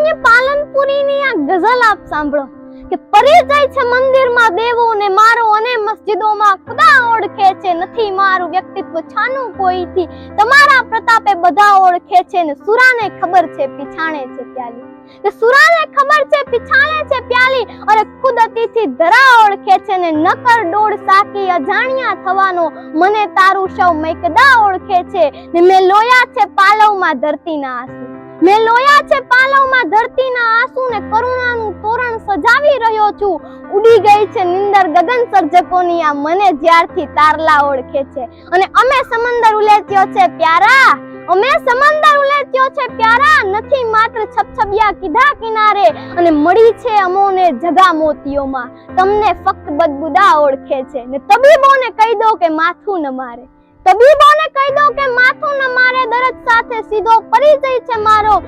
લોકમાન્ય પાલનપુરીની આ ગઝલ આપ સાંભળો કે પરિચય છે મંદિરમાં દેવો ને મારો અને મસ્જિદોમાં ખુદા ઓળખે છે. નથી મારું વ્યક્તિત્વ છાનું કોઈથી? તમારા પ્રતાપે બધા ઓળખે છે ને સુરાને ખબર છે, પીછાણે છે પ્યાલી. કે સુરાને ખબર છે, પીછાણે છે પ્યાલી. અરે ખુદ અતિથિ ધરા ઓળખે છે ને નકર ડોળ સાકી અજાણ્યા થવાનો મને તારું સૌ મેકદા ઓળખે છે? ને મેં લોયા છે પાલવમાં ધરતીના આંસુ. મેં લોયા છે ધરતીના આંસુ ને કરુણાનું તોરણ સજાવી રહ્યો છું. ઉડી ગઈ છે નિંદર ગગન સર્જકોની આ મને જ્યારથી તારલા ઓળખે છે. અને અમે સમંદર ઉલેચ્યો છે, પ્યારા! અમે સમંદર ઉલેચ્યો છે, પ્યારા! નથી માત્ર છપછબિયા કીધા કિનારે, અને મળી છે અમોને જગા મોતીઓમાં. તમને ફક્ત બદબુદા ઓળખે છે. ને તબીબોને કહી દો કે માથું ન મારે. તબીબોને કહી દો કે માથું ન મારે દરદ સાથે સીધો પરિચય છે મારો.